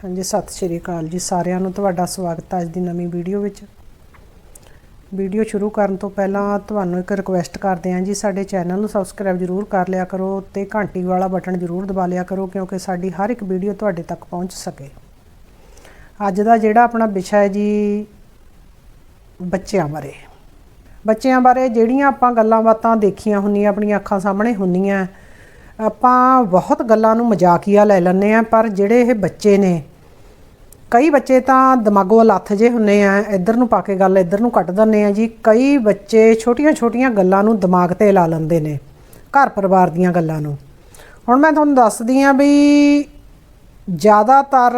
ਹਾਂਜੀ, ਸਤਿ ਸ਼੍ਰੀ ਅਕਾਲ ਜੀ ਸਾਰਿਆਂ ਨੂੰ, ਤੁਹਾਡਾ ਸਵਾਗਤ ਹੈ ਅੱਜ ਦੀ ਨਵੀਂ ਵੀਡੀਓ ਵਿੱਚ। ਵੀਡੀਓ ਸ਼ੁਰੂ ਕਰਨ ਤੋਂ ਪਹਿਲਾਂ ਤੁਹਾਨੂੰ ਇੱਕ ਰਿਕੁਐਸਟ ਕਰਦੇ ਹਾਂ ਜੀ, ਸਾਡੇ ਚੈਨਲ ਨੂੰ ਸਬਸਕ੍ਰਾਈਬ ਜ਼ਰੂਰ ਕਰ ਲਿਆ ਕਰੋ ਤੇ ਘੰਟੀ ਵਾਲਾ ਬਟਨ ਜ਼ਰੂਰ ਦਬਾ ਲਿਆ ਕਰੋ, ਕਿਉਂਕਿ ਸਾਡੀ ਹਰ ਇੱਕ ਵੀਡੀਓ ਤੁਹਾਡੇ ਤੱਕ ਪਹੁੰਚ ਸਕੇ। ਅੱਜ ਦਾ ਜਿਹੜਾ ਆਪਣਾ ਵਿਸ਼ਾ ਹੈ ਜੀ, ਬੱਚਿਆਂ ਬਾਰੇ। ਬੱਚਿਆਂ ਬਾਰੇ ਜਿਹੜੀਆਂ ਆਪਾਂ ਗੱਲਾਂ ਬਾਤਾਂ ਦੇਖੀਆਂ ਹੁੰਦੀਆਂ, ਆਪਣੀਆਂ ਅੱਖਾਂ ਸਾਹਮਣੇ ਹੁੰਦੀਆਂ, ਆਪਾਂ ਬਹੁਤ ਗੱਲਾਂ ਨੂੰ ਮਜ਼ਾਕੀਆ ਲੈ ਲੈਂਦੇ ਆ ਪਰ ਜਿਹੜੇ ਇਹ ਬੱਚੇ ਨੇ ਕਈ ਬੱਚੇ ਤਾਂ ਦਿਮਾਗੋਂ ਲੱਥ ਜੇ ਹੁੰਨੇ ਆ, ਇੱਧਰ ਨੂੰ ਪਾ ਕੇ ਗੱਲ ਇੱਧਰ ਨੂੰ ਕੱਟ ਦਿੰਦੇ ਆ ਜੀ। ਕਈ ਬੱਚੇ ਛੋਟੀਆਂ-ਛੋਟੀਆਂ ਗੱਲਾਂ ਨੂੰ ਦਿਮਾਗ ਤੇ ਲਾ ਲੈਂਦੇ ਨੇ, ਘਰ ਪਰਿਵਾਰ ਦੀਆਂ ਗੱਲਾਂ ਨੂੰ। ਹੁਣ ਮੈਂ ਤੁਹਾਨੂੰ ਦੱਸਦੀ ਆ ਵੀ ਜ਼ਿਆਦਾਤਰ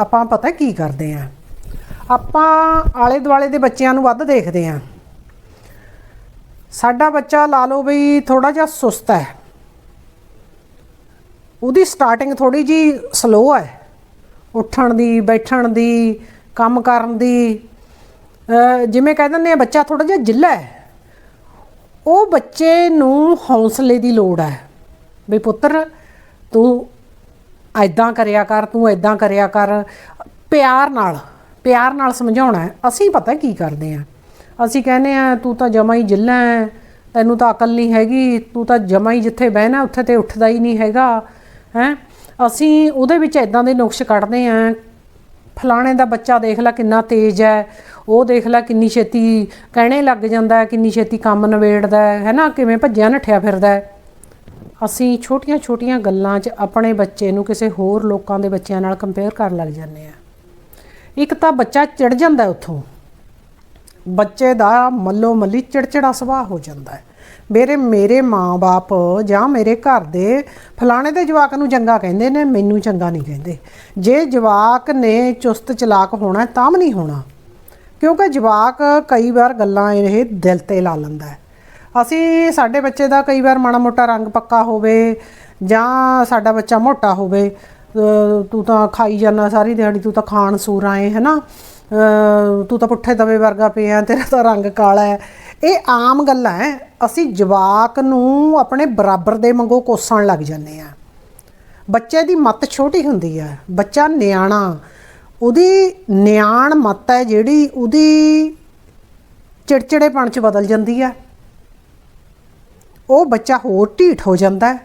ਆਪਾਂ ਪਤਾ ਕੀ ਕਰਦੇ ਆ? ਆਪਾਂ ਆਲੇ ਦੁਆਲੇ ਦੇ ਬੱਚਿਆਂ ਨੂੰ ਵੱਧ ਦੇਖਦੇ ਆ। ਸਾਡਾ ਬੱਚਾ ਲਾ ਲਓ ਵੀ ਥੋੜਾ ਜਿਹਾ ਸੁਸਤ ਹੈ। ਉਹਦੀ ਸਟਾਰਟਿੰਗ ਥੋੜੀ ਜੀ ਸਲੋ ਹੈ। ਉੱਠਣ ਦੀ, ਬੈਠਣ ਦੀ, ਕੰਮ ਕਰਨ ਦੀ ਜਿਵੇਂ ਕਹਿ ਦਿੰਦੇ ਆ, ਬੱਚਾ ਥੋੜਾ ਜਿਹਾ ਜਿੱਲਾ ਹੈ। ਉਹ ਬੱਚੇ ਨੂੰ ਹੌਸਲੇ ਦੀ ਲੋੜ ਹੈ। ਵੀ ਪੁੱਤਰ, ਤੂੰ ਐਦਾਂ ਕਰਿਆ ਕਰ, ਤੂੰ ਐਦਾਂ ਕਰਿਆ ਕਰ। ਪਿਆਰ ਨਾਲ ਪਿਆਰ ਨਾਲ ਸਮਝਾਉਣਾ ਅਸੀਂ ਪਤਾ ਕੀ ਕਰਦੇ ਆ ਅਸੀਂ ਕਹਿੰਦੇ ਆ ਤੂੰ ਤਾਂ ਜਮਾ ਹੀ ਜਿੱਲਾ ਹੈ। ਤੈਨੂੰ ਤਾਂ ਅਕਲ ਨਹੀਂ ਹੈਗੀ। ਤੂੰ ਤਾਂ ਜਮਾ ਹੀ ਜਿੱਥੇ ਬਹਿਣਾ, ਉੱਥੇ ਤੇ ਉੱਠਦਾ ਹੀ ਨਹੀਂ ਹੈਗਾ। ਹੈ? ਅਸੀਂ ਉਹਦੇ ਵਿੱਚ ਇਦਾਂ ਦੇ ਨੁਕਸ਼ ਕੱਢਦੇ ਆ ਫਲਾਣੇ ਦਾ ਬੱਚਾ ਦੇਖ ਲੈ ਕਿੰਨਾ ਤੇਜ਼ ਹੈ। ਉਹ ਦੇਖ ਲੈ ਕਿੰਨੀ ਛੇਤੀ ਕਹਿਣੇ ਲੱਗ ਜਾਂਦਾ ਕਿੰਨੀ ਛੇਤੀ ਕੰਮ ਨਵੇੜਦਾ ਹੈ ਨਾ ਕਿਵੇਂ ਭੱਜਿਆ ਨੱਠਿਆ ਫਿਰਦਾ ਅਸੀਂ ਛੋਟੀਆਂ-ਛੋਟੀਆਂ ਗੱਲਾਂ 'ਚ ਆਪਣੇ ਬੱਚੇ ਨੂੰ ਕਿਸੇ ਹੋਰ ਲੋਕਾਂ ਦੇ ਬੱਚਿਆਂ ਨਾਲ ਕੰਪੇਅਰ ਕਰਨ ਲੱਗ ਜਾਂਦੇ ਆ ਇੱਕ ਤਾਂ ਬੱਚਾ ਚਿੜ ਜਾਂਦਾ ਉੱਥੋਂ। ਬੱਚੇ ਦਾ ਮੱਲੋ ਮੱਲੀ ਚਿੜਚਿੜਾ ਸੁਭਾਅ ਹੋ ਜਾਂਦਾ ਹੈ। ਮੇਰੇ ਮੇਰੇ ਮਾਂ-ਬਾਪ ਜਾਂ ਮੇਰੇ ਘਰ ਦੇ ਫਲਾਣੇ ਦੇ ਜਵਾਕ ਨੂੰ ਚੰਗਾ ਕਹਿੰਦੇ ਨੇ, ਮੈਨੂੰ ਚੰਗਾ ਨਹੀਂ ਕਹਿੰਦੇ। ਜੇ ਜਵਾਕ ਨੇ ਚੁਸਤ ਚਲਾਕ ਹੋਣਾ, ਤਾਂ ਵੀ ਨਹੀਂ ਹੋਣਾ। ਕਿਉਂਕਿ ਜਵਾਕ ਕਈ ਵਾਰ ਗੱਲਾਂ ਇਹ ਦਿਲ ਤੇ ਲਾ ਲੈਂਦਾ ਹੈ। ਅਸੀਂ ਸਾਡੇ ਬੱਚੇ ਦਾ ਕਈ ਵਾਰ ਮਾੜਾ ਮੋਟਾ ਰੰਗ ਪੱਕਾ ਹੋਵੇ ਜਾਂ ਸਾਡਾ ਬੱਚਾ ਮੋਟਾ ਹੋਵੇ ਤੂੰ ਤਾਂ ਖਾਈ ਜਾਂਦਾ ਸਾਰੀ ਦਿਹਾੜੀ, ਤੂੰ ਤਾਂ ਖਾਣ ਸੂਰ ਆਏ ਹੈ ਨਾ ਤੂੰ ਤਾਂ ਪੁੱਠੇ ਦਵੇ ਵਰਗਾ ਪਿਆ, ਤੇਰਾ ਤਾਂ ਰੰਗ ਕਾਲਾ ਹੈ। ਇਹ ਆਮ ਗੱਲਾਂ ਹੈ ਅਸੀਂ ਜਵਾਕ ਨੂੰ ਆਪਣੇ ਬਰਾਬਰ ਦੇ ਵਾਂਗੂ ਕੋਸਣ ਲੱਗ ਜਾਂਦੇ ਆ। ਬੱਚੇ ਦੀ ਮੱਤ ਛੋਟੀ ਹੁੰਦੀ ਹੈ ਬੱਚਾ ਨਿਆਣਾ, ਉਹਦੀ ਨਿਆਣ ਮੱਤ ਹੈ ਜਿਹੜੀ ਉਹਦੀ ਚਿੜਚਿੜੇਪਣ ਚ ਬਦਲ ਜਾਂਦੀ ਹੈ ਉਹ ਬੱਚਾ ਹੋਰ ਢੀਠ ਹੋ ਜਾਂਦਾ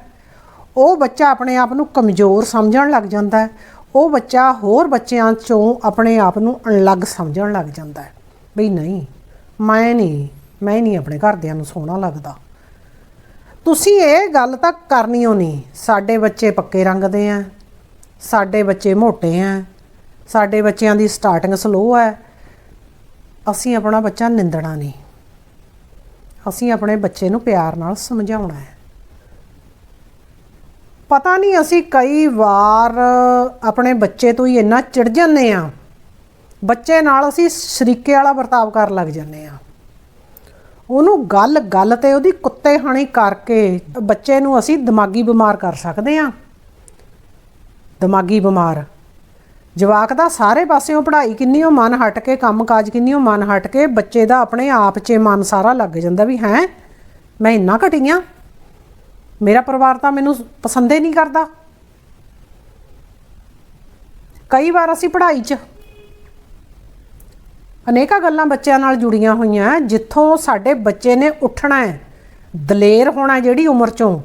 ਉਹ ਬੱਚਾ ਆਪਣੇ ਆਪ ਨੂੰ ਕਮਜ਼ੋਰ ਸਮਝਣ ਲੱਗ ਜਾਂਦਾ ਉਹ ਬੱਚਾ ਹੋਰ ਬੱਚਿਆਂ ਚੋਂ ਆਪਣੇ ਆਪ ਨੂੰ ਅਲੱਗ ਸਮਝਣ ਲੱਗ ਜਾਂਦਾ ਹੈ ਬਈ ਨਹੀਂ, ਮੈਂ ਨਹੀਂ। ਮੈਂ ਨਹੀਂ ਆਪਣੇ ਘਰਦਿਆਂ ਨੂੰ ਸੋਹਣਾ ਲੱਗਦਾ। ਤੁਸੀਂ ਇਹ ਗੱਲ ਤਾਂ ਕਰਨੀ ਓ ਨਹੀਂ। ਸਾਡੇ ਬੱਚੇ ਪੱਕੇ ਰੰਗ ਦੇ ਆ। ਸਾਡੇ ਬੱਚੇ ਮੋਟੇ ਆ। ਸਾਡੇ ਬੱਚਿਆਂ ਦੀ ਸਟਾਰਟਿੰਗ ਸਲੋ ਹੈ ਅਸੀਂ ਆਪਣਾ ਬੱਚਾ ਨਿੰਦਣਾ ਨਹੀਂ। ਅਸੀਂ ਆਪਣੇ ਬੱਚੇ ਨੂੰ ਪਿਆਰ ਨਾਲ ਸਮਝਾਉਣਾ ਹੈ। ਪਤਾ ਨਹੀਂ ਅਸੀਂ ਕਈ ਵਾਰ ਆਪਣੇ ਬੱਚੇ ਤੋਂ ਹੀ ਇੰਨਾ ਚਿੜ ਜਾਂਦੇ ਆ। ਬੱਚੇ ਨਾਲ ਅਸੀਂ ਸ਼ਰੀਕੇ ਵਾਲਾ ਵਰਤਾਵ ਕਰਨ ਲੱਗ ਜਾਂਦੇ ਆ। ਉਹਨੂੰ ਗੱਲ ਗੱਲ ਤੇ ਉਹਦੀ ਕੁੱਤੇ ਹਾਣੀ ਕਰਕੇ ਬੱਚੇ ਨੂੰ ਅਸੀਂ ਦਿਮਾਗੀ ਬਿਮਾਰ ਕਰ ਸਕਦੇ ਆ ਦਿਮਾਗੀ ਬਿਮਾਰ। ਜਵਾਕ ਦਾ ਸਾਰੇ ਪਾਸਿਓਂ ਪੜ੍ਹਾਈ ਕਿੰਨੀ ਉਹ ਮਨ ਹਟ ਕੇ, ਕੰਮਕਾਜ ਉਹ ਮਨ ਹਟ ਕੇ, ਬੱਚੇ ਦਾ ਆਪਣੇ ਆਪ 'ਚ ਮਨ ਸਾਰਾ ਲੱਗ ਜਾਂਦਾ ਵੀ ਹੈ, ਮੈਂ ਇੰਨਾ ਘਟੀਆਂ? ਮੇਰਾ ਪਰਿਵਾਰ ਤਾਂ ਮੈਨੂੰ ਪਸੰਦ ਹੀ ਨਹੀਂ ਕਰਦਾ। ਕਈ ਵਾਰ ਅਸੀਂ ਪੜ੍ਹਾਈ 'ਚ ਅਨੇਕਾਂ ਗੱਲਾਂ ਬੱਚਿਆਂ ਨਾਲ ਜੁੜੀਆਂ ਹੋਈਆਂ ਜਿੱਥੋਂ ਸਾਡੇ ਬੱਚੇ ਨੇ ਉੱਠਣਾ ਹੈ, ਦਲੇਰ ਹੋਣਾ ਜਿਹੜੀ ਉਮਰ 'ਚੋਂ,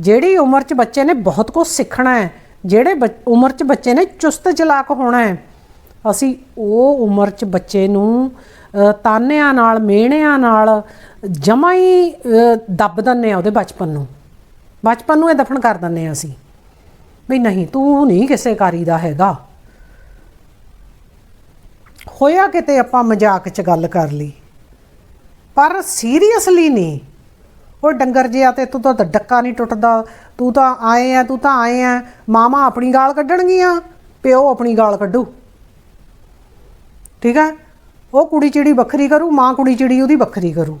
ਜਿਹੜੀ ਉਮਰ 'ਚ ਬੱਚੇ ਨੇ ਬਹੁਤ ਕੁਝ ਸਿੱਖਣਾ ਹੈ, ਜਿਹੜੇ ਬੱਚ- ਉਮਰ 'ਚ ਬੱਚੇ ਨੇ ਚੁਸਤ ਚਲਾਕ ਹੋਣਾ ਹੈ। ਅਸੀਂ ਉਹ ਉਮਰ 'ਚ ਬੱਚੇ ਨੂੰ ਤਾਨਿਆਂ ਨਾਲ, ਮਿਹਣਿਆਂ ਨਾਲ ਜਮਾ ਹੀ ਦੱਬ ਦਿੰਦੇ ਆ ਉਹਦੇ ਬਚਪਨ ਨੂੰ। ਬਚਪਨ ਨੂੰ ਇਹ ਦਫਨ ਕਰ ਦਿੰਦੇ ਆ ਅਸੀਂ। ਵੀ ਨਹੀਂ, ਤੂੰ ਨਹੀਂ ਕਿਸੇ ਕਾਰੀ ਦਾ ਹੈਗਾ। ਹੋਇਆ ਕਿਤੇ ਆਪਾਂ ਮਜ਼ਾਕ 'ਚ ਗੱਲ ਕਰ ਲਈ। ਪਰ ਸੀਰੀਅਸਲੀ ਨਹੀਂ ਉਹ ਡੰਗਰ ਜਿਹਾ ਤੇ ਤੂੰ ਤਾਂ ਡੱਕਾ ਨਹੀਂ ਟੁੱਟਦਾ। ਤੂੰ ਤਾਂ ਆਏ ਆ, ਤੂੰ ਤਾਂ ਆਏ ਆ। ਮਾਮਾ ਆਪਣੀ ਗਾਲ ਕੱਢਣਗੀਆਂ, ਪਿਓ ਆਪਣੀ ਗਾਲ ਕੱਢੂ। ਠੀਕ ਹੈ ਉਹ ਕੁੜੀ ਚਿੜੀ ਵੱਖਰੀ ਕਰੂ, ਮਾਂ ਕੁੜੀ ਚਿੜੀ ਉਹਦੀ ਵੱਖਰੀ ਕਰੂ।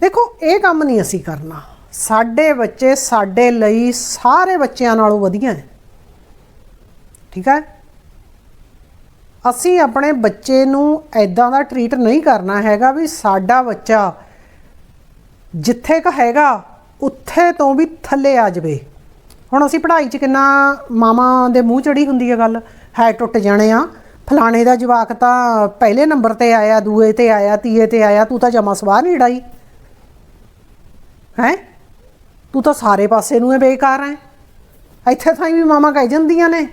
ਦੇਖੋ, ਇਹ ਕੰਮ ਨਹੀਂ ਅਸੀਂ ਕਰਨਾ। ਸਾਡੇ ਬੱਚੇ ਸਾਡੇ ਲਈ ਸਾਰੇ ਬੱਚਿਆਂ ਨਾਲੋਂ ਵਧੀਆ ਹੈ। ਠੀਕ ਹੈ ਅਸੀਂ ਆਪਣੇ ਬੱਚੇ ਨੂੰ ਐਦਾਂ ਦਾ ਟਰੀਟ ਨਹੀਂ ਕਰਨਾ ਹੈਗਾ ਵੀ ਸਾਡਾ ਬੱਚਾ ਜਿੱਥੇ ਕ ਹੈਗਾ, ਉੱਥੇ ਤੋਂ ਵੀ ਥੱਲੇ ਆ ਜਾਵੇ। ਹੁਣ ਅਸੀਂ ਪੜ੍ਹਾਈ 'ਚ ਕਿੰਨਾ ਮਾਮਾ ਦੇ ਮੂੰਹ ਚੜੀ ਹੁੰਦੀ ਹੈ ਗੱਲ, ਹੈ ਟੁੱਟ ਜਾਣੇ ਆ। ਫਲਾਣੇ ਦਾ ਜਵਾਕ ਤਾਂ ਪਹਿਲੇ ਨੰਬਰ ਤੇ ਆਇਆ, ਦੂਏ ਤੇ ਆਇਆ, ਤੀਏ ਤੇ ਆਇਆ, ਤੂੰ ਤਾਂ ਜਮਾ ਸਵਾਹ ਨਹੀਂ ੜਾਈ ਹੈ? ਤੂੰ ਤਾਂ ਸਾਰੇ ਪਾਸੇ ਨੂੰ ਹੀ ਬੇਕਾਰ ਹੈ ਇੱਥੇ ਥਾਈ ਵੀ ਮਾਮਾ ਕਹਿ ਜਾਂਦੀਆਂ ਨੇ।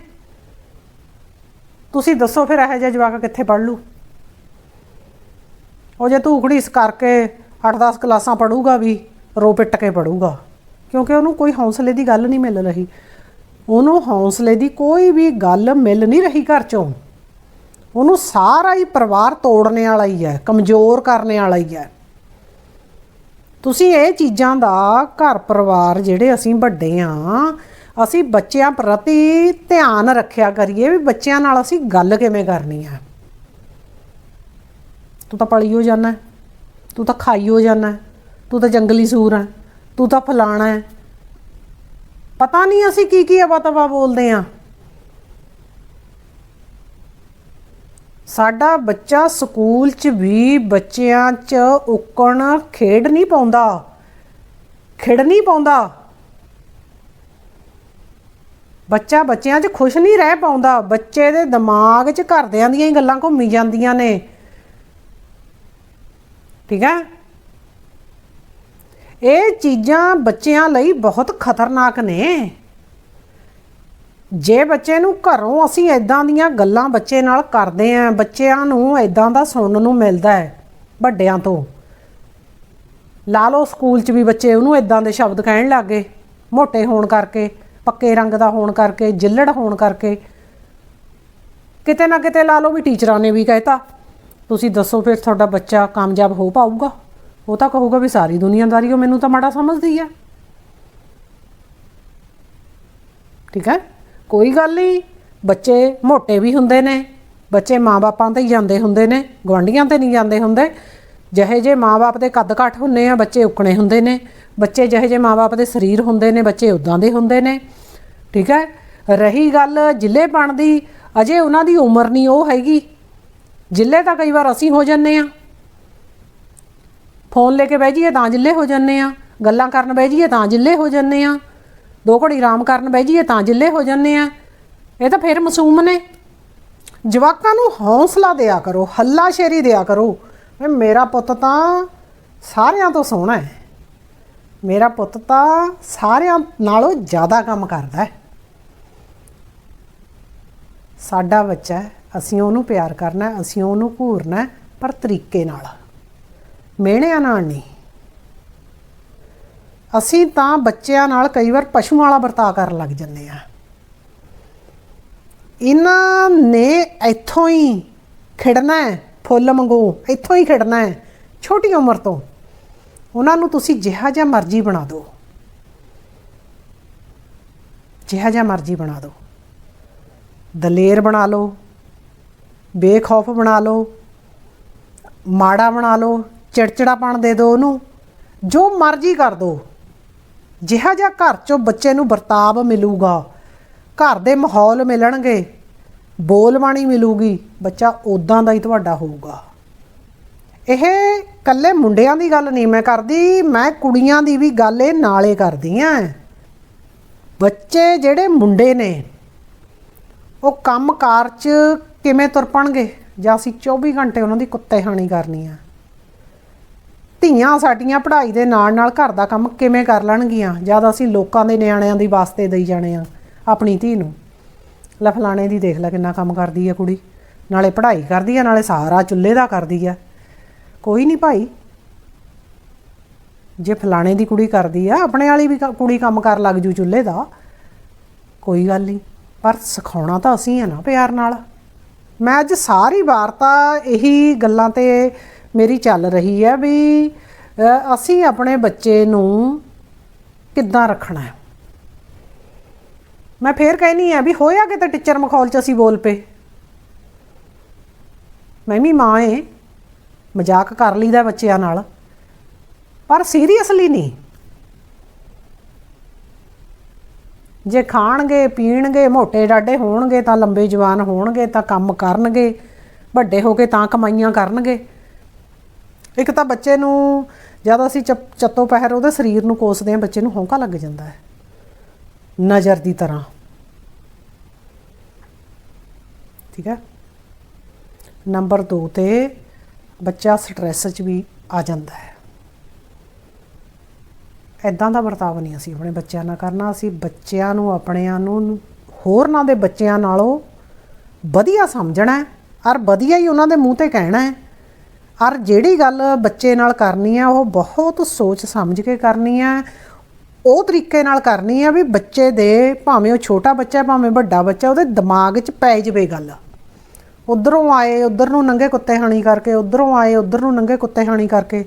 ਤੁਸੀਂ ਦੱਸੋ ਫਿਰ ਇਹੋ ਜਿਹਾ ਜਵਾਕ ਕਿੱਥੇ ਪੜ ਲੂ ਉਹ ਜੇ ਤੂੰ ਘੜੀਸ ਕਰਕੇ 8-10 ਕਲਾਸਾਂ ਪੜੂਗਾ ਵੀ, ਰੋ ਪਿੱਟ ਕੇ ਪੜੂਗਾ ਕਿਉਂਕਿ ਉਹਨੂੰ ਕੋਈ ਹੌਸਲੇ ਦੀ ਗੱਲ ਨਹੀਂ ਮਿਲ ਰਹੀ। ਉਹਨੂੰ ਹੌਸਲੇ ਦੀ ਕੋਈ ਵੀ ਗੱਲ ਮਿਲ ਨਹੀਂ ਰਹੀ ਘਰ ਚੋਂ। ਉਹਨੂੰ ਸਾਰਾ ਹੀ ਪਰਿਵਾਰ ਤੋੜਨੇ ਵਾਲਾ ਹੀ ਹੈ, ਕਮਜ਼ੋਰ ਕਰਨੇ ਵਾਲਾ ਹੀ ਹੈ। ਤੁਸੀਂ ਇਹ ਚੀਜ਼ਾਂ ਦਾ ਘਰ ਪਰਿਵਾਰ ਜਿਹੜੇ ਅਸੀਂ ਵੱਡੇ ਆ ਅਸੀਂ ਬੱਚਿਆਂ ਪ੍ਰਤੀ ਧਿਆਨ ਰੱਖਿਆ ਕਰੀਏ ਵੀ ਬੱਚਿਆਂ ਨਾਲ ਅਸੀਂ ਗੱਲ ਕਿਵੇਂ ਕਰਨੀ ਹੈ। ਤੂੰ ਤਾਂ ਪਲੀ ਹੋ ਜਾਣਾ ਤੂੰ ਤਾਂ ਖਾਈ ਹੋ ਜਾਣਾ ਤੂੰ ਤਾਂ ਜੰਗਲੀ ਸੂਰ ਹੈ, ਤੂੰ ਤਾਂ ਫਲਾਣਾ ਹੈ। ਪਤਾ ਨਹੀਂ ਅਸੀਂ ਕੀ ਕੀ ਅਵਾ ਤਵਾ ਬੋਲਦੇ ਆ ਸਾਡਾ ਬੱਚਾ ਸਕੂਲ 'ਚ ਵੀ ਬੱਚਿਆਂ 'ਚ ਉੱਕਣ ਖੇਡ ਨਹੀਂ ਪਾਉਂਦਾ ਖੇਡ ਨਹੀਂ ਪਾਉਂਦਾ। ਬੱਚਾ ਬੱਚਿਆਂ 'ਚ ਖੁਸ਼ ਨਹੀਂ ਰਹਿ ਪਾਉਂਦਾ। ਬੱਚੇ ਦੇ ਦਿਮਾਗ 'ਚ ਘਰਦਿਆਂ ਦੀਆਂ ਹੀ ਗੱਲਾਂ ਘੁੰਮੀ ਜਾਂਦੀਆਂ ਨੇ। ਠੀਕ ਹੈ? ਇਹ ਚੀਜ਼ਾਂ ਬੱਚਿਆਂ ਲਈ ਬਹੁਤ ਖਤਰਨਾਕ ਨੇ। ਜੇ ਬੱਚੇ ਨੂੰ ਘਰੋਂ ਅਸੀਂ ਐਦਾਂ ਦੀਆਂ ਗੱਲਾਂ ਬੱਚੇ ਨਾਲ ਕਰਦੇ ਆਂ, ਬੱਚਿਆਂ ਨੂੰ ਐਦਾਂ ਦਾ ਸੁਣਨ ਨੂੰ ਮਿਲਦਾ ਹੈ, ਵੱਡਿਆਂ ਤੋਂ। ਲਾ ਲਓ ਸਕੂਲ 'ਚ ਵੀ ਬੱਚੇ ਉਹਨੂੰ ਐਦਾਂ ਦੇ ਸ਼ਬਦ ਕਹਿਣ ਲੱਗੇ ਮੋਟੇ ਹੋਣ ਕਰਕੇ। ਪੱਕੇ ਰੰਗ ਦਾ ਹੋਣ ਕਰਕੇ, ਜਿੱਲੜ ਹੋਣ ਕਰਕੇ। ਕਿਤੇ ਨਾ ਕਿਤੇ ਲਾ ਲਓ ਵੀ ਟੀਚਰਾਂ ਨੇ ਵੀ ਕਹਿਤਾ, ਤੁਸੀਂ ਦੱਸੋ ਫਿਰ ਤੁਹਾਡਾ ਬੱਚਾ ਕਾਮਯਾਬ ਹੋ ਪਾਊਗਾ? ਉਹ ਤਾਂ ਕਹੂਗਾ ਵੀ ਸਾਰੀ ਦੁਨੀਆਦਾਰੀ ਉਹ ਮੈਨੂੰ ਤਾਂ ਮਾੜਾ ਸਮਝਦੀ ਆ। ਠੀਕ ਹੈ? ਕੋਈ ਗੱਲ ਨਹੀਂ, ਬੱਚੇ ਮੋਟੇ ਵੀ ਹੁੰਦੇ ਨੇ, ਬੱਚੇ ਮਾਪਿਆਂ ਤੇ ਹੀ ਜਾਂਦੇ ਹੁੰਦੇ ਨੇ ਗਵਾਂਢੀਆਂ ਤੇ ਨਹੀਂ ਜਾਂਦੇ ਹੁੰਦੇ। ਜਿਹੇ ਜੇ ਮਾਪੇ ਦੇ ਕੱਦ ਘੱਟ ਹੁੰਨੇ ਆ, ਬੱਚੇ ਉਕਣੇ ਹੁੰਦੇ ਨੇ। ਬੱਚੇ ਜਿਹੇ ਜੇ ਮਾਪੇ ਦੇ ਸਰੀਰ ਹੁੰਦੇ ਨੇ, ਬੱਚੇ ਉਦਾਂ ਦੇ ਹੁੰਦੇ ਨੇ। ਠੀਕ ਹੈ? ਰਹੀ ਗੱਲ ਜ਼ਿਲ੍ਹੇਪਣ ਦੀ ਅਜੇ ਉਹਨਾਂ ਦੀ ਉਮਰ ਨਹੀਂ ਉਹ ਹੈਗੀ। ਜ਼ਿਲ੍ਹੇ ਤਾਂ ਕਈ ਵਾਰ ਅਸੀਂ ਹੋ ਜੰਨੇ ਆ। ਫੋਨ ਲੈ ਕੇ ਬਹਿ ਜਾਈਏ ਤਾਂ ਜ਼ਿਲ੍ਹੇ ਹੋ ਜੰਨੇ ਆ। ਗੱਲਾਂ ਕਰਨ ਬਹਿ ਜਾਈਏ ਤਾਂ ਜ਼ਿਲ੍ਹੇ ਹੋ ਜੰਨੇ ਆ। ਦੋ ਘੜੀ ਆਰਾਮ ਕਰਨ ਬਹਿ ਜਾਈਏ ਤਾਂ ਜ਼ਿਲ੍ਹੇ ਹੋ ਜੰਨੇ ਆ। ਇਹ ਤਾਂ ਫਿਰ ਮਾਸੂਮ ਨੇ। ਜਵਾਕਾਂ ਨੂੰ ਹੌਸਲਾ ਦਿਆ ਕਰੋ ਹੱਲਾ ਸ਼ੇਰੀ ਦਿਆ ਕਰੋ। ਵੀ ਮੇਰਾ ਪੁੱਤ ਤਾਂ ਸਾਰਿਆਂ ਤੋਂ ਸੋਹਣਾ ਹੈ। ਮੇਰਾ ਪੁੱਤ ਤਾਂ ਸਾਰਿਆਂ ਨਾਲੋਂ ਜ਼ਿਆਦਾ ਕੰਮ ਕਰਦਾ ਹੈ। ਸਾਡਾ ਬੱਚਾ ਅਸੀਂ ਉਹਨੂੰ ਪਿਆਰ ਕਰਨਾ ਅਸੀਂ ਉਹਨੂੰ ਘੂਰਨਾ ਪਰ ਤਰੀਕੇ ਨਾਲ। ਮਿਹਣਿਆਂ ਨਾਲ ਨਹੀਂ। ਅਸੀਂ ਤਾਂ ਬੱਚਿਆਂ ਨਾਲ ਕਈ ਵਾਰ ਪਸ਼ੂਆਂ ਵਾਲਾ ਵਰਤਾਅ ਕਰਨ ਲੱਗ ਜੰਨੇ ਆ ਇਹਨਾਂ ਨੇ ਇੱਥੋਂ ਹੀ ਖਿੜਨਾ ਹੈ ਫੁੱਲ ਮੰਗੋ, ਇੱਥੋਂ ਹੀ ਖਿੜਨਾ ਹੈ, ਛੋਟੀ ਉਮਰ ਤੋਂ। ਉਹਨਾਂ ਨੂੰ ਤੁਸੀਂ ਜਿਹਾ ਜਿਹਾ ਮਰਜ਼ੀ ਬਣਾ ਦਿਓ। ਜਿਹਾ ਜਿਹਾ ਮਰਜ਼ੀ ਬਣਾ ਦਿਓ। ਦਲੇਰ ਬਣਾ ਲਓ, ਬੇਖੌਫ ਬਣਾ ਲਓ, ਮਾੜਾ ਬਣਾ ਲਓ, ਚਿੜਚਿੜਾਪਣ ਦੇ ਦਿਓ ਉਹਨੂੰ। ਜੋ ਮਰਜ਼ੀ ਕਰ ਦਿਓ। ਜਿਹਾ ਜਿਹਾ ਘਰ ਚੋਂ ਬੱਚੇ ਨੂੰ ਵਰਤਾਵ ਮਿਲੂਗਾ, ਘਰ ਦੇ ਮਾਹੌਲ ਮਿਲਣਗੇ। ਬੋਲਬਾਣੀ ਮਿਲੂਗੀ, ਬੱਚਾ ਉਦਾਂ ਦਾ ਹੀ ਤੁਹਾਡਾ ਹੋਊਗਾ। ਇਹ ਕੱਲੇ ਮੁੰਡਿਆਂ ਦੀ ਗੱਲ ਨਹੀਂ ਮੈਂ ਕਰਦੀ, ਮੈਂ ਕੁੜੀਆਂ ਦੀ ਵੀ ਗੱਲ ਇਹ ਨਾਲੇ ਕਰਦੀ ਆ। ਬੱਚੇ ਜਿਹੜੇ ਮੁੰਡੇ ਨੇ, ਉਹ ਕੰਮਕਾਰ 'ਚ ਕਿਵੇਂ ਤੁਰ ਪਣਗੇ? ਜਾਂ ਅਸੀਂ 24 ਘੰਟੇ ਉਹਨਾਂ ਦੀ ਕੁੱਤੇ ਹਾਣੀ ਕਰਨੀ ਆ? ਧੀਆਂ ਸਾਡੀਆਂ ਪੜ੍ਹਾਈ ਦੇ ਨਾਲ ਨਾਲ ਘਰ ਦਾ ਕੰਮ ਕਿਵੇਂ ਕਰ ਲੈਣਗੀਆਂ? ਜਦ ਅਸੀਂ ਲੋਕਾਂ ਦੇ ਨਿਆਣਿਆਂ ਦੀ ਵਾਸਤੇ ਦੇਈ ਜਾਣੇ ਆ, ਆਪਣੀ ਧੀ ਨੂੰ। ਲੈ ਫਲਾਣੇ ਦੀ ਦੇਖ ਲੈ ਕਿੰਨਾ ਕੰਮ ਕਰਦੀ ਆ ਕੁੜੀ। ਨਾਲੇ ਪੜ੍ਹਾਈ ਕਰਦੀ ਆ, ਨਾਲੇ ਸਾਰਾ ਚੁੱਲ੍ਹੇ ਦਾ ਕਰਦੀ ਆ। ਕੋਈ ਨਹੀਂ ਭਾਈ। ਜੇ ਫਲਾਣੇ ਦੀ ਕੁੜੀ ਕਰਦੀ ਆ, ਆਪਣੇ ਵਾਲੀ ਵੀ ਕੁੜੀ ਕੰਮ ਕਰ ਲੱਗ ਜੂ ਚੁੱਲ੍ਹੇ ਦਾ। ਕੋਈ ਗੱਲ ਨਹੀਂ ਪਰ ਸਿਖਾਉਣਾ ਤਾਂ ਅਸੀਂ ਆ ਨਾ ਪਿਆਰ ਨਾਲ। ਮੈਂ ਅੱਜ ਸਾਰੀ ਵਾਰਤਾ ਇਹੀ ਗੱਲਾਂ ਤੇ ਮੇਰੀ ਚੱਲ ਰਹੀ ਹੈ ਵੀ ਅਸੀਂ ਆਪਣੇ ਬੱਚੇ ਨੂੰ ਕਿੱਦਾਂ ਰੱਖਣਾ ਹੈ? ਮੈਂ ਫੇਰ ਕਹਿਨੀ ਆ ਵੀ ਹੋਇਆ ਕਿਤੇ ਟੀਚਰ ਮਖੌਲ ਚ ਅਸੀਂ ਬੋਲ ਪਏ? ਮੈਂ ਵੀ ਮਾਂ ਏ, ਮਜ਼ਾਕ ਕਰ ਲਈਦਾ ਬੱਚਿਆਂ ਨਾਲ, ਪਰ ਸੀਰੀਅਸਲੀ ਨਹੀਂ। ਜੇ ਖਾਣਗੇ, ਪੀਣਗੇ, ਮੋਟੇ ਡਾਡੇ ਹੋਣਗੇ, ਤਾਂ ਲੰਬੇ ਜਵਾਨ ਹੋਣਗੇ, ਤਾਂ ਕੰਮ ਕਰਨਗੇ, ਵੱਡੇ ਹੋ ਕੇ ਤਾਂ ਕਮਾਈਆਂ ਕਰਨਗੇ। ਇੱਕ ਤਾਂ ਬੱਚੇ ਨੂੰ ਜਦ ਅਸੀਂ ਚੱਪ- ਚੱਤੋ ਪਹਿਰ ਉਹਦੇ ਸਰੀਰ ਨੂੰ ਕੋਸਦੇ ਹਾਂ ਬੱਚੇ ਨੂੰ ਹੌਂਕਾ ਲੱਗ ਜਾਂਦਾ ਹੈ। ਨਜ਼ਰ ਦੀ ਤਰ੍ਹਾਂ। ਠੀਕ ਹੈ? ਨੰਬਰ 2 ਤੇ ਬੱਚਾ ਸਟ੍ਰੈਸ 'ਚ ਵੀ ਆ ਜਾਂਦਾ ਹੈ। ਐਦਾਂ ਦਾ ਵਰਤਾਵ ਨਹੀਂ ਅਸੀਂ ਆਪਣੇ ਬੱਚਿਆਂ ਨਾਲ ਕਰਨਾ। ਅਸੀਂ ਬੱਚਿਆਂ ਨੂੰ, ਆਪਣਿਆਂ ਨੂੰ, ਹੋਰਨਾਂ ਦੇ ਬੱਚਿਆਂ ਨਾਲੋਂ ਵਧੀਆ ਸਮਝਣਾ ਹੈ। ਔਰ ਵਧੀਆ ਹੀ ਉਹਨਾਂ ਦੇ ਮੂੰਹ ਤੇ ਕਹਿਣਾ ਹੈ। ਔਰ ਜਿਹੜੀ ਗੱਲ ਬੱਚੇ ਨਾਲ ਕਰਨੀ ਹੈ, ਉਹ ਬਹੁਤ ਸੋਚ ਸਮਝ ਕੇ ਕਰਨੀ ਹੈ। ਉਹ ਤਰੀਕੇ ਨਾਲ ਕਰਨੀ ਹੈ ਵੀ ਬੱਚੇ ਦੇ, ਭਾਵੇਂ ਉਹ ਛੋਟਾ ਬੱਚਾ ਭਾਵੇਂ ਵੱਡਾ ਬੱਚਾ, ਉਹਦੇ ਦਿਮਾਗ 'ਚ ਪੈ ਜਵੇ ਗੱਲ। ਉਧਰੋਂ ਆਏ, ਉਧਰ ਨੂੰ ਨੰਗੇ ਕੁੱਤੇ ਹਾਣੀ ਕਰਕੇ, ਉਧਰੋਂ ਆਏ, ਉਧਰ ਨੂੰ ਨੰਗੇ ਕੁੱਤੇ ਹਾਣੀ ਕਰਕੇ।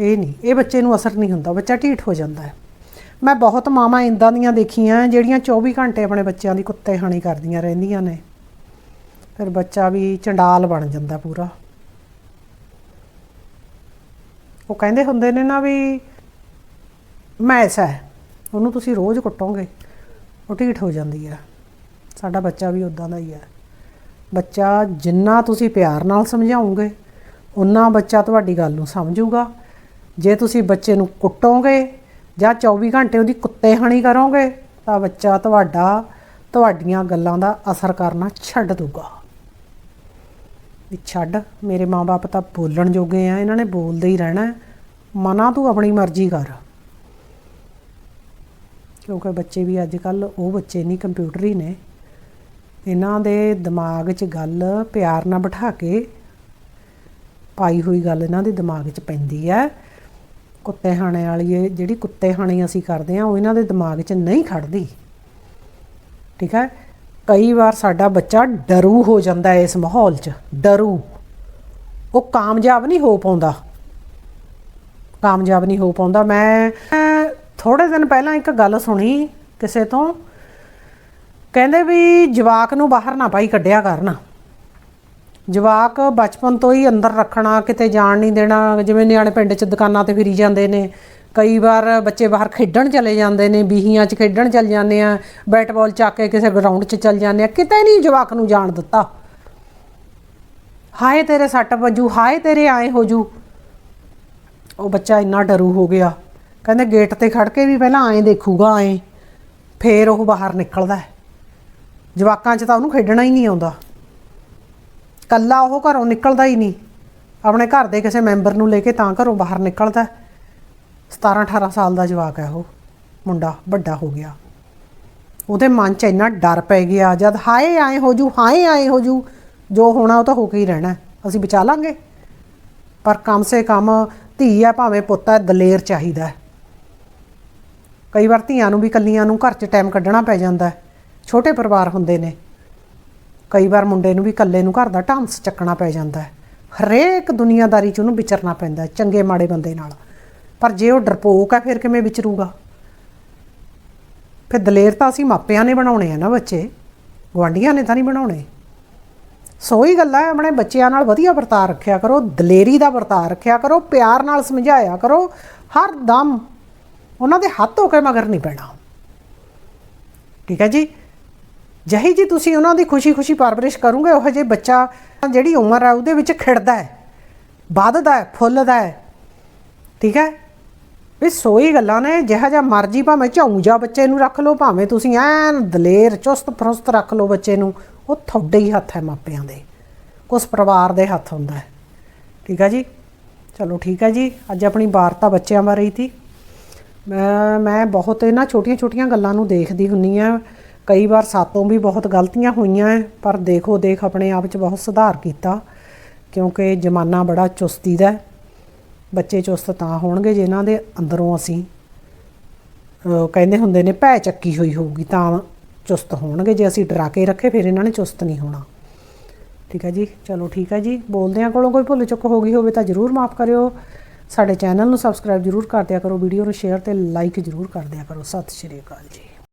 ਇਹ ਨਹੀਂ, ਇਹ ਬੱਚੇ ਨੂੰ ਅਸਰ ਨਹੀਂ ਹੁੰਦਾ, ਬੱਚਾ ਢੀਠ ਹੋ ਜਾਂਦਾ ਹੈ। ਮੈਂ ਬਹੁਤ ਮਾਵਾਂ ਇੰਦਾਂ ਦੀਆਂ ਦੇਖੀਆਂ, ਜਿਹੜੀਆਂ 24 ਘੰਟੇ ਆਪਣੇ ਬੱਚਿਆਂ ਦੀ ਕੁੱਤੇ ਹਾਣੀ ਕਰਦੀਆਂ ਰਹਿੰਦੀਆਂ ਨੇ। ਫਿਰ ਬੱਚਾ ਵੀ ਚੰਡਾਲ ਬਣ ਜਾਂਦਾ ਪੂਰਾ। ਉਹ ਕਹਿੰਦੇ ਹੁੰਦੇ ਨੇ ਨਾ ਵੀ ਮੈਸ ਹੈ, ਉਹਨੂੰ ਤੁਸੀਂ ਰੋਜ਼ ਕੁੱਟੋਗੇ, ਉਹ ਢੀਠ ਹੋ ਜਾਂਦੀ ਹੈ। ਸਾਡਾ ਬੱਚਾ ਵੀ ਉਦਾਂ ਦਾ ਹੀ ਹੈ। ਬੱਚਾ ਜਿੰਨਾ ਤੁਸੀਂ ਪਿਆਰ ਨਾਲ ਸਮਝਾਓਗੇ ਉਨਾ ਬੱਚਾ ਤੁਹਾਡੀ ਗੱਲ ਨੂੰ ਸਮਝੂਗਾ। ਜੇ ਤੁਸੀਂ ਬੱਚੇ ਨੂੰ ਕੁੱਟੋਗੇ ਜਾਂ 24 ਘੰਟੇ ਉਹਦੀ ਕੁੱਤੇ ਹਾਣੀ ਕਰੋਗੇ, ਤਾਂ ਬੱਚਾ ਤੁਹਾਡਾ, ਤੁਹਾਡੀਆਂ ਗੱਲਾਂ ਦਾ ਅਸਰ ਕਰਨਾ ਛੱਡ ਦੂਗਾ ਵੀ ਛੱਡ, ਮੇਰੇ ਮਾਪੇ ਤਾਂ ਬੋਲਣ ਜੋਗੇ ਆ, ਇਹਨਾਂ ਨੇ ਬੋਲਦੇ ਹੀ ਰਹਿਣਾ। ਮਨਾ ਤੂੰ ਆਪਣੀ ਮਰਜ਼ੀ ਕਰ। ਕਿਉਂਕਿ ਬੱਚੇ ਵੀ ਅੱਜ ਕੱਲ ਉਹ ਬੱਚੇ ਨਹੀਂ ਕੰਪਿਊਟਰ ਹੀ ਨੇ। ਇਹਨਾਂ ਦੇ ਦਿਮਾਗ 'ਚ ਗੱਲ ਪਿਆਰ ਨਾਲ ਬਿਠਾ ਕੇ ਪਾਈ ਹੋਈ ਗੱਲ ਇਹਨਾਂ ਦੇ ਦਿਮਾਗ 'ਚ ਪੈਂਦੀ ਹੈ। ਕੁੱਤੇ ਖਾਣੇ ਵਾਲੀ ਜਿਹੜੀ ਕੁੱਤੇ ਖਾਣੀ ਅਸੀਂ ਕਰਦੇ ਆ ਉਹ ਇਹਨਾਂ ਦੇ ਦਿਮਾਗ 'ਚ ਨਹੀਂ ਖੜਦੀ। ਠੀਕ ਹੈ? ਕਈ ਵਾਰ ਸਾਡਾ ਬੱਚਾ ਡਰੂ ਹੋ ਜਾਂਦਾ ਹੈ ਇਸ ਮਾਹੌਲ 'ਚ, ਡਰੂ। ਉਹ ਕਾਮਯਾਬ ਨਹੀਂ ਹੋ ਪਾਉਂਦਾ। ਕਾਮਯਾਬ ਨਹੀਂ ਹੋ ਪਾਉਂਦਾ। ਮੈਂ ਥੋੜੇ ਦਿਨ ਪਹਿਲਾਂ ਇੱਕ ਗੱਲ ਸੁਣੀ ਕਿਸੇ ਤੋਂ, ਕਹਿੰਦੇ ਵੀ ਜਵਾਕ ਨੂੰ ਬਾਹਰ ਨਾ ਪਾਈ ਕੱਢਿਆ ਕਰਨਾ। ਜਵਾਕ ਬਚਪਨ ਤੋਂ ਹੀ ਅੰਦਰ ਰੱਖਣਾ, ਕਿਤੇ ਜਾਣ ਨਹੀਂ ਦੇਣਾ, ਜਿਵੇਂ ਨਿਆਣੇ ਪਿੰਡ 'ਚ ਦੁਕਾਨਾਂ ਤੇ ਫਿਰੀ ਜਾਂਦੇ ਨੇ, ਕਈ ਵਾਰ ਬੱਚੇ ਬਾਹਰ ਖੇਡਣ ਚਲੇ ਜਾਂਦੇ ਨੇ, ਬੀਹੀਆਂ 'ਚ ਖੇਡਣ ਚਲ ਜਾਂਦੇ ਆ ਬੈਟ ਬਾਲ ਚੱਕ ਕੇ ਕਿਸੇ ਗਰਾਊਂਡ 'ਚ ਚਲ ਜਾਂਦੇ ਆ, ਕਿਤੇ ਨਹੀਂ ਜਵਾਕ ਨੂੰ ਜਾਣ ਦਿੱਤਾ। ਹਾਏ ਤੇਰੇ ਸੱਟ ਵੱਜੂ, ਹਾਏ ਤੇਰੇ ਆਏ ਹੋ ਜੂ। ਉਹ ਬੱਚਾ ਇੰਨਾ ਡਰੂ ਹੋ ਗਿਆ। ਕਹਿੰਦੇ ਗੇਟ ਤੇ ਖੜ ਕੇ ਵੀ ਪਹਿਲਾਂ ਐਂ ਦੇਖੂਗਾ ਐਂ, ਫੇਰ ਉਹ ਬਾਹਰ ਨਿਕਲਦਾ ਹੈ। ਜਵਾਕਾਂ 'ਚ ਤਾਂ ਉਹਨੂੰ ਖੇਡਣਾ ਹੀ ਨਹੀਂ ਆਉਂਦਾ। ਕੱਲਾ ਉਹ ਘਰੋਂ ਨਿਕਲਦਾ ਹੀ ਨਹੀਂ। ਆਪਣੇ ਘਰ ਦੇ ਕਿਸੇ ਮੈਂਬਰ ਨੂੰ ਲੈ ਕੇ ਤਾਂ ਘਰੋਂ ਬਾਹਰ ਨਿਕਲਦਾ 17 18 ਸਾਲ ਦਾ ਜਵਾਕ ਹੈ ਉਹ, ਮੁੰਡਾ ਵੱਡਾ ਹੋ ਗਿਆ। ਉਹਦੇ ਮਨ 'ਚ ਇੰਨਾ ਡਰ ਪੈ ਗਿਆ, ਜਦ ਹਾਏ ਆਏ ਹੋ ਜੂ, ਹਾਏ ਆਏ ਹੋ ਜੂ, ਜੋ ਹੋਣਾ ਉਹ ਤਾਂ ਹੋ ਕੇ ਹੀ ਰਹਿਣਾ ਅਸੀਂ ਬਚਾ ਲਾਂਗੇ। ਪਰ ਕਮ ਸੇ ਕਮ ਧੀ ਆ ਭਾਵੇਂ ਪੁੱਤ ਹੈ, ਦਲੇਰ ਚਾਹੀਦਾ ਹੈ। ਕਈ ਵਾਰ ਧੀਆਂ ਨੂੰ ਵੀ ਕੱਲੀਆਂ ਨੂੰ ਘਰ 'ਚ ਟਾਈਮ ਕੱਢਣਾ ਪੈ ਜਾਂਦਾ ਹੈ। ਛੋਟੇ ਪਰਿਵਾਰ ਹੁੰਦੇ ਨੇ। ਕਈ ਵਾਰ ਮੁੰਡੇ ਨੂੰ ਵੀ ਇਕੱਲੇ ਨੂੰ ਘਰ ਦਾ ਢਾਂਸ ਚੱਕਣਾ ਪੈ ਜਾਂਦਾ ਹੈ। ਹਰੇਕ ਦੁਨੀਆਦਾਰੀ 'ਚ ਉਹਨੂੰ ਵਿਚਰਨਾ ਪੈਂਦਾ ਚੰਗੇ ਮਾੜੇ ਬੰਦੇ ਨਾਲ। ਪਰ ਜੇ ਉਹ ਡਰਪੋਕ ਹੈ, ਫਿਰ ਕਿਵੇਂ ਵਿਚਰੂਗਾ? ਫਿਰ ਦਲੇਰ ਤਾਂ ਅਸੀਂ ਮਾਪਿਆਂ ਨੇ ਬਣਾਉਣੇ ਆ ਨਾ ਬੱਚੇ। ਗੁਆਂਢੀਆਂ ਨੇ ਤਾਂ ਨਹੀਂ ਬਣਾਉਣੇ। ਸੋ ਹੀ ਗੱਲਾਂ ਹੈ, ਆਪਣੇ ਬੱਚਿਆਂ ਨਾਲ ਵਧੀਆ ਵਰਤਾਅ ਰੱਖਿਆ ਕਰੋ, ਦਲੇਰੀ ਦਾ ਵਰਤਾਅ ਰੱਖਿਆ ਕਰੋ, ਪਿਆਰ ਨਾਲ ਸਮਝਾਇਆ ਕਰੋ, ਹਰ ਦਮ ਉਹਨਾਂ ਦੇ ਹੱਥ ਧੋ ਕੇ ਮਗਰ ਨਹੀਂ ਪੈਣਾ। ਠੀਕ ਹੈ ਜੀ? ਜਹੀ ਜੀ ਤੁਸੀਂ ਉਹਨਾਂ ਦੀ ਖੁਸ਼ੀ-ਖੁਸ਼ੀ ਪਰਵਰਿਸ਼ ਕਰੋਗੇ, ਉਹ ਜੇ ਬੱਚਾ ਜਿਹੜੀ ਉਮਰ ਹੈ, ਉਹਦੇ ਵਿੱਚ ਖਿੜਦਾ ਹੈ, ਵੱਧਦਾ ਹੈ, ਫੁੱਲਦਾ ਹੈ। ਠੀਕ ਹੈ? ਵੀ ਸੋਈ ਗੱਲਾਂ ਨੇ, ਜਿਹਾ ਜਿਹਾ ਮਰਜ਼ੀ ਭਾਵੇਂ ਝਾਊ ਬੱਚੇ ਨੂੰ ਰੱਖ ਲਓ, ਭਾਵੇਂ ਤੁਸੀਂ ਐਨ ਦਲੇਰ ਚੁਸਤ ਫਰੁਸਤ ਰੱਖ ਲਓ ਬੱਚੇ ਨੂੰ, ਉਹ ਤੁਹਾਡੇ ਹੀ ਹੱਥ ਹੈ ਮਾਪਿਆਂ ਦੇ। ਕੁਛ ਪਰਿਵਾਰ ਦੇ ਹੱਥ ਹੁੰਦਾ ਹੈ। ਠੀਕ ਹੈ ਜੀ? ਚਲੋ ਠੀਕ ਹੈ ਜੀ, ਅੱਜ ਆਪਣੀ ਵਾਰਤਾ ਬੱਚਿਆਂ ਬਾਰੇ ਹੀ ਸੀ। ਮੈਂ ਮੈਂ ਬਹੁਤ ਇਹਨਾਂ ਛੋਟੀਆਂ-ਛੋਟੀਆਂ ਗੱਲਾਂ ਨੂੰ ਦੇਖਦੀ ਹੁੰਨੀ ਆ। ਕਈ ਵਾਰ ਸਾਤੋਂ ਵੀ ਬਹੁਤ ਗਲਤੀਆਂ ਹੋਈਆਂ ਹੈ, ਪਰ ਦੇਖੋ ਦੇਖ ਆਪਣੇ ਆਪ 'ਚ ਬਹੁਤ ਸੁਧਾਰ ਕੀਤਾ ਕਿਉਂਕਿ ਜ਼ਮਾਨਾ ਬੜਾ ਚੁਸਤੀ ਦਾ ਬੱਚੇ ਚੁਸਤ ਤਾਂ ਹੋਣਗੇ ਜਿਨ੍ਹਾਂ ਦੇ ਅੰਦਰੋਂ ਅਸੀਂ ਕਹਿੰਦੇ ਹੁੰਦੇ ਨੇ ਭੈ ਚੱਕੀ ਹੋਈ ਹੋਊਗੀ ਤਾਂ ਚੁਸਤ ਹੋਣਗੇ। ਜੇ ਅਸੀਂ ਡਰਾ ਕੇ ਰੱਖੇ ਫਿਰ ਇਹਨਾਂ ਨੇ ਚੁਸਤ ਨਹੀਂ ਹੋਣਾ। ਠੀਕ ਹੈ ਜੀ? ਚਲੋ ਠੀਕ ਹੈ ਜੀ। ਬੋਲਦਿਆਂ ਕੋਲੋਂ ਕੋਈ ਭੁੱਲ ਚੁੱਕ ਹੋ ਗਈ ਹੋਵੇ ਤਾਂ ਜਰੂਰ ਮਾਫ ਕਰਿਓ। ਸਾਡੇ ਚੈਨਲ ਨੂੰ ਸਬਸਕ੍ਰਾਈਬ ਜਰੂਰ ਕਰ ਦਿਆ ਕਰੋ, ਵੀਡੀਓ ਨੂੰ ਸ਼ੇਅਰ ਤੇ ਲਾਈਕ ਜਰੂਰ ਕਰ ਦਿਆ ਕਰੋ। ਸਤਿ ਸ਼੍ਰੀ ਅਕਾਲ ਜੀ।